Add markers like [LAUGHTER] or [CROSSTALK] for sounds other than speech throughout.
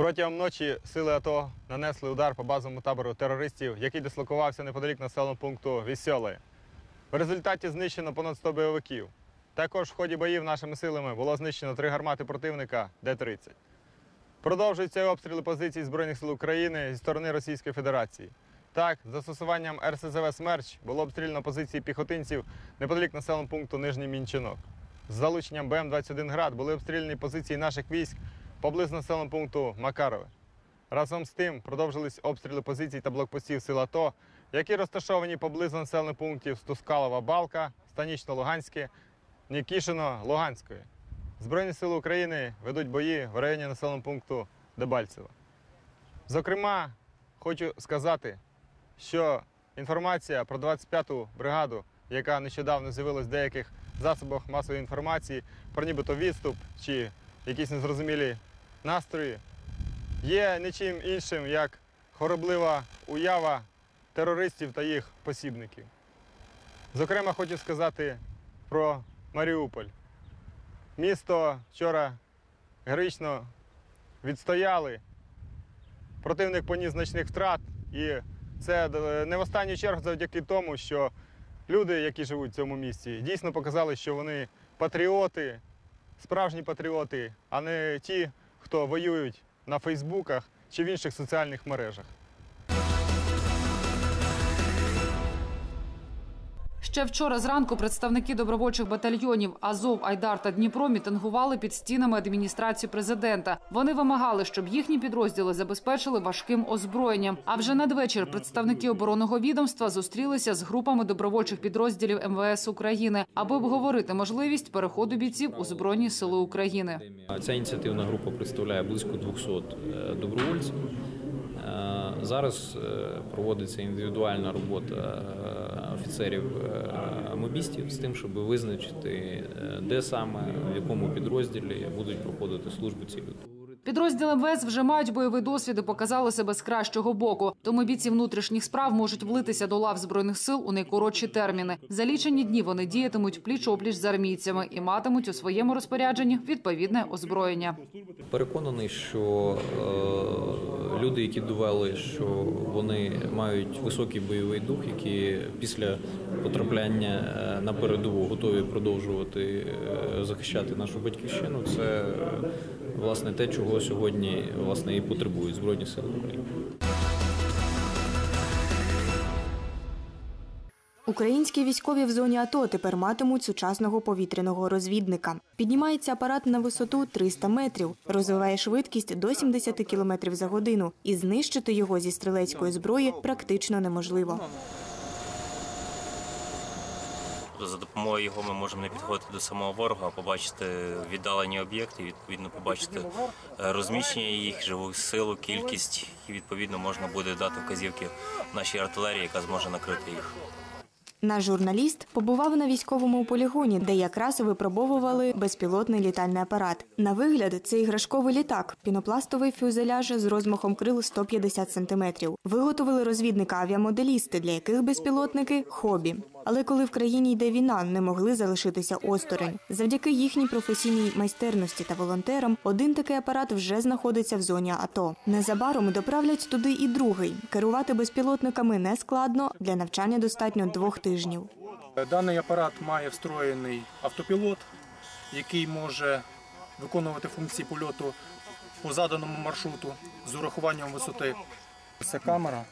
Протягом ночі сили АТО нанесли удар по базовому табору терористів, який дислокувався неподалік населеного пункту Вісьоле. В результаті знищено понад 100 бойовиків. Також в ході боїв нашими силами було знищено три гармати противника Д-30. Продовжуються обстріли позицій Збройних сил України зі сторони Російської Федерації. Так, застосуванням РСЗВ «Смерч» було обстріляно позиції піхотинців неподалік населеного пункту Нижній Мінчинок. З залученням БМ-21 «Град» були обстріляні позиції наших військ поблизу населеного пункту Макарове. Разом з тим продовжились обстріли позицій та блокпостів сил АТО, які розташовані поблизу населених пунктів Стускалова Балка, Станічно-Луганське, Нікішино, Луганської. Збройні сили України ведуть бої в районі населеного пункту Дебальцево. Зокрема, хочу сказати, що інформація про 25-ту бригаду, яка нещодавно з'явилась в деяких засобах масової інформації, про нібито відступ чи якісь незрозумілі настрої, є нічим іншим, як хвороблива уява терористів та їх посібників. Зокрема, хочу сказати про Маріуполь. Місто вчора героїчно відстояли. Противник поніс значних втрат, і це е, не в останню чергу завдяки тому, що люди, які живуть в цьому місті, дійсно показали, що вони патріоти, справжні патріоти, а не ті, хто воюють на Фейсбуках чи в інших соціальних мережах. Ще вчора зранку представники добровольчих батальйонів Азов, Айдар та Дніпро мітингували під стінами адміністрації президента. Вони вимагали, щоб їхні підрозділи забезпечили важким озброєнням. А вже надвечір представники оборонного відомства зустрілися з групами добровольчих підрозділів МВС України, аби обговорити можливість переходу бійців у збройні сили України. Ця ініціативна група представляє близько 200 е, добровольців. Е, Зараз е, проводиться індивідуальна робота офіцерів е, мобістів з тим, щоб визначити, е, де саме, в якому підрозділі будуть проходити службу ці люди. Підрозділи МВС вже мають бойовий досвід і показали себе з кращого боку. Тому бійці внутрішніх справ можуть влитися до лав збройних сил у найкоротші терміни. За лічені дні вони діятимуть пліч опліч з армійцями і матимуть у своєму розпорядженні відповідне озброєння. Переконаний, що е, люди, які довели, що вони мають високий бойовий дух, які після потрапляння е, на передову готові продовжувати е, захищати нашу батьківщину, це власне те, чого сьогодні власне і потребують збройні сили України. Українські військові в зоні АТО тепер матимуть сучасного повітряного розвідника. Піднімається апарат на висоту 300 метрів, розвиває швидкість до 70 км за годину, і знищити його зі стрілецької зброї практично неможливо. За допомогою його ми можемо не підходити до самого ворога, а побачити віддалені об'єкти, відповідно побачити е, розміщення їх, живу силу, кількість, і відповідно можна буде дати вказівки нашій артилерії, яка зможе накрити їх. Наш журналіст побував на військовому полігоні, де якраз випробовували безпілотний літальний апарат. На вигляд, це іграшковий літак, пінопластовий фюзеляж з розмахом крил 150 сантиметрів. Виготовили розвідника авіамоделісти, для яких безпілотники хобі. Але коли в країні йде війна, не могли залишитися осторонь. Завдяки їхній професійній майстерності та волонтерам, один такий апарат вже знаходиться в зоні АТО. Незабаром доправлять туди і другий. Керувати безпілотниками не складно. Для навчання достатньо двох тижнів. Даний апарат має встроєний автопілот, який може виконувати функції польоту по заданому маршруту з урахуванням висоти. Це камера.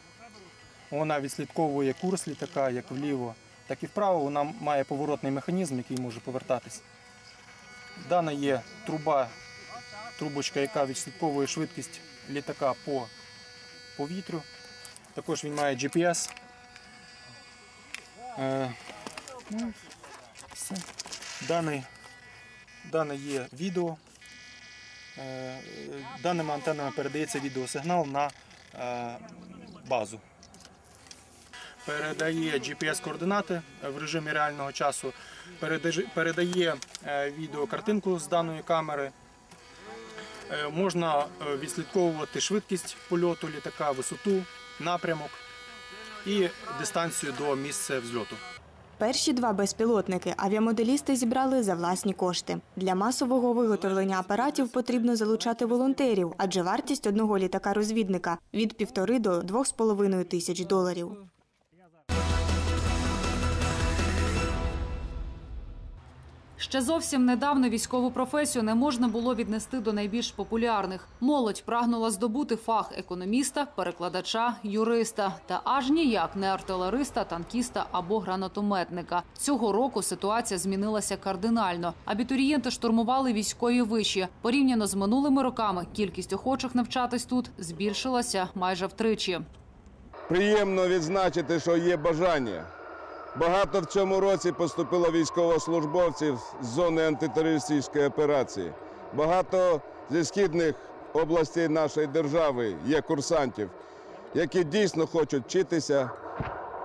Вона відслідковує курс літака як вліво, так і вправо. Вона має поворотний механізм, який може повертатись. Дана є труба, трубочка, яка відслідковує швидкість літака по повітрю. Також він має GPS. Е, ну, все. Дане, дане є відео. Е, Даними антенами передається відеосигнал на е, базу. Передає GPS-координати в режимі реального часу, передає е, відеокартинку з даної камери. Е, Можна е, відслідковувати швидкість польоту літака, висоту, напрямок і дистанцію до місця взльоту. Перші два безпілотники авіамоделісти зібрали за власні кошти. Для масового виготовлення апаратів потрібно залучати волонтерів, адже вартість одного літака-розвідника від півтори до двох з половиною тисяч доларів. Ще зовсім недавно військову професію не можна було віднести до найбільш популярних. Молодь прагнула здобути фах економіста, перекладача, юриста та аж ніяк не артилериста, танкіста або гранатометника. Цього року ситуація змінилася кардинально. Абітурієнти штурмували військові виші. Порівняно з минулими роками кількість охочих навчатись тут збільшилася майже втричі. Приємно відзначити, що є бажання. Багато в цьому році поступило військовослужбовців з зони антитерористичної операції. Багато зі східних областей нашої держави є курсантів, які дійсно хочуть вчитися.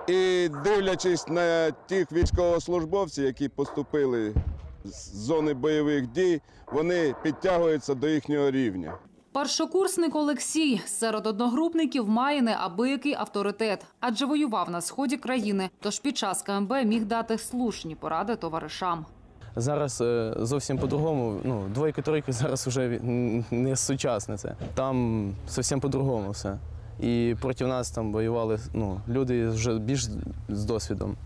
І дивлячись на тих військовослужбовців, які поступили з зони бойових дій, вони підтягуються до їхнього рівня. Першокурсник Олексій серед одногрупників має неабиякий авторитет, адже воював на сході країни. Тож під час КМБ міг дати слушні поради товаришам. Зараз е, зовсім по-другому. Ну, двойка тройка [LAUGHS] зараз вже не сучасне це. Там зовсім по-другому все. І проти нас там воювали ну, люди вже більш з досвідом.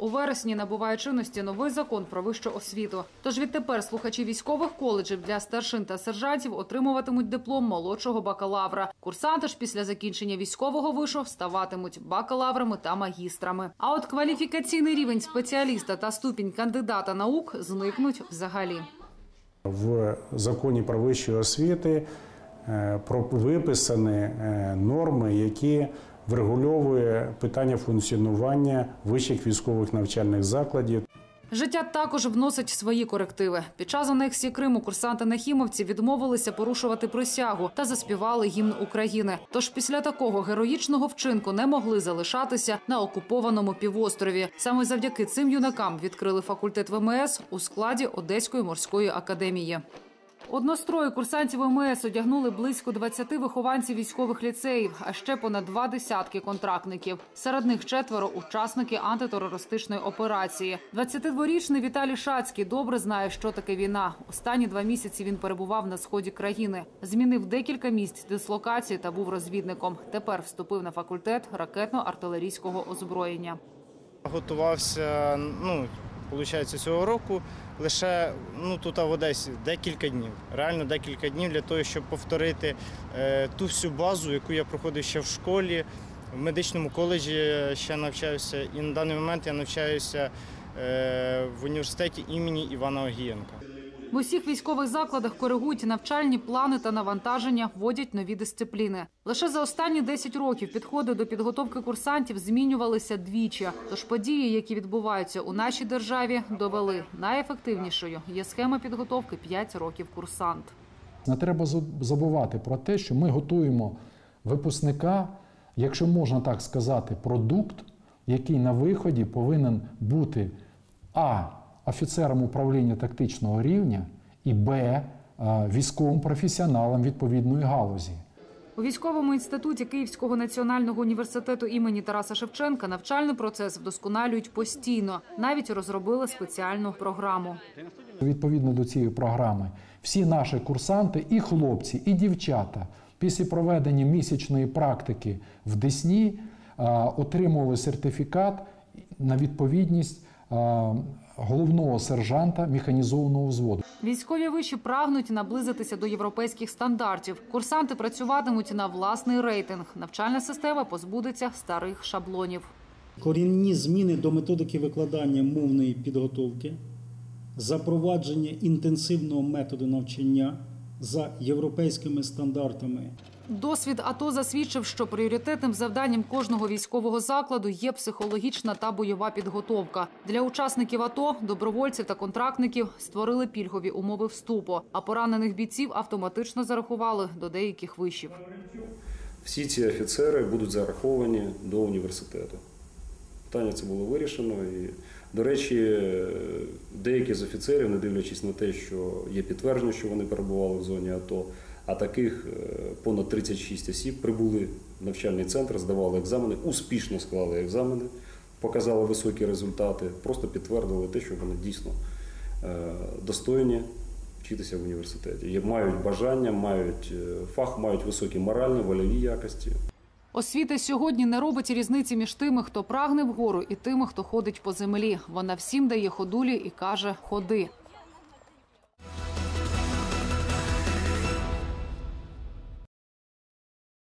У вересні набуває чинності новий закон про вищу освіту. Тож відтепер слухачі військових коледжів для старшин та сержантів отримуватимуть диплом молодшого бакалавра. Курсанти ж після закінчення військового вишу ставатимуть бакалаврами та магістрами. А от кваліфікаційний рівень спеціаліста та ступінь кандидата наук зникнуть взагалі. В законі про вищу освіти е, виписані е, норми, які врегульовує питання функціонування вищих військових навчальних закладів. Життя також вносить свої корективи. Під час анексії Криму курсанти нахімовці відмовилися порушувати присягу та заспівали гімн України. Тож після такого героїчного вчинку не могли залишатися на окупованому півострові. Саме завдяки цим юнакам відкрили факультет ВМС у складі Одеської морської академії. Однострої курсантів МС одягнули близько 20 вихованців військових ліцеїв, а ще понад два десятки контрактників. Серед них четверо учасники антитерористичної операції. 22-річний Віталій Шацький добре знає, що таке війна. Останні два місяці він перебував на сході країни, змінив декілька місць дислокації та був розвідником. Тепер вступив на факультет ракетно-артилерійського озброєння. Готувався, ну, виходить, цього року лише ну, тут в Одесі декілька днів. Реально декілька днів для того, щоб повторити е, ту всю базу, яку я проходив ще в школі, в медичному коледжі ще навчаюся. І на даний момент я навчаюся е, в університеті імені Івана Огієнка. В усіх військових закладах коригують навчальні плани та навантаження, вводять нові дисципліни. Лише за останні 10 років підходи до підготовки курсантів змінювалися двічі. Тож події, які відбуваються у нашій державі, довели найефективнішою є схема підготовки 5 років курсант. Не треба забувати про те, що ми готуємо випускника, якщо можна так сказати, продукт, який на виході повинен бути а. Офіцером управління тактичного рівня і б. е, військовим професіоналом відповідної галузі. У військовому інституті Київського національного університету імені Тараса Шевченка навчальний процес вдосконалюють постійно. Навіть розробили спеціальну програму. Відповідно до цієї програми, всі наші курсанти, і хлопці, і дівчата, після проведення місячної практики в Десні е, отримували сертифікат на відповідність е, головного сержанта механізованого взводу. Військові виші прагнуть наблизитися до європейських стандартів. Курсанти працюватимуть на власний рейтинг. Навчальна система позбудеться старих шаблонів. корінні зміни до методики викладання мовної підготовки, запровадження інтенсивного методу навчання за європейськими стандартами Досвід АТО засвідчив, що пріоритетним завданням кожного військового закладу є психологічна та бойова підготовка. Для учасників АТО, добровольців та контрактників створили пільгові умови вступу, а поранених бійців автоматично зарахували до деяких вишів. Всі ці офіцери будуть зараховані до університету. Питання це було вирішено. І, до речі, деякі з офіцерів, не дивлячись на те, що є підтвердження, що вони перебували в зоні АТО, а таких е, понад 36 осіб прибули в навчальний центр, здавали екзамени, успішно склали екзамени показали високі результати, просто підтвердили те, що вони дійсно е, достойні вчитися в університеті. Мають бажання, мають е, фах, мають високі моральні, вольові якості. Освіта сьогодні не робить різниці між тими, хто прагне вгору, і тими, хто ходить по землі. Вона всім дає ходулі і каже: ходи.